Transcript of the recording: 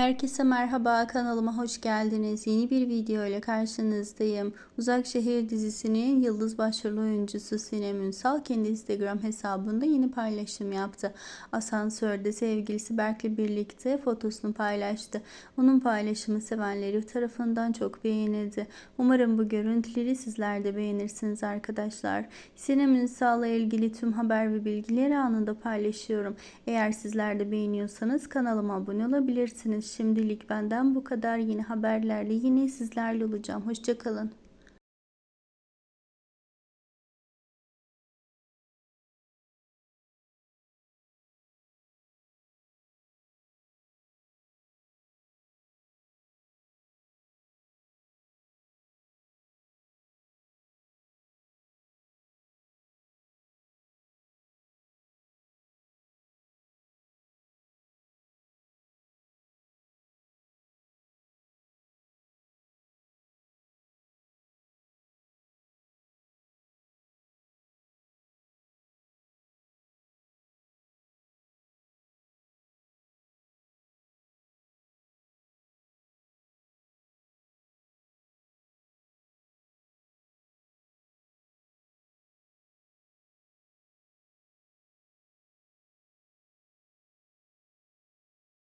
Herkese merhaba kanalıma hoş geldiniz. Yeni bir video ile karşınızdayım. Uzak Şehir dizisinin yıldız başrol oyuncusu Sinem Ünsal kendi Instagram hesabında yeni paylaşım yaptı. Asansörde sevgilisi Berk'le birlikte fotosunu paylaştı. Onun paylaşımı sevenleri tarafından çok beğenildi. Umarım bu görüntüleri sizler de beğenirsiniz arkadaşlar. Sinem Ünsal'la ilgili tüm haber ve bilgileri anında paylaşıyorum. Eğer sizler de beğeniyorsanız kanalıma abone olabilirsiniz. Şimdilik benden bu kadar. Yeni haberlerle yine sizlerle olacağım. Hoşçakalın.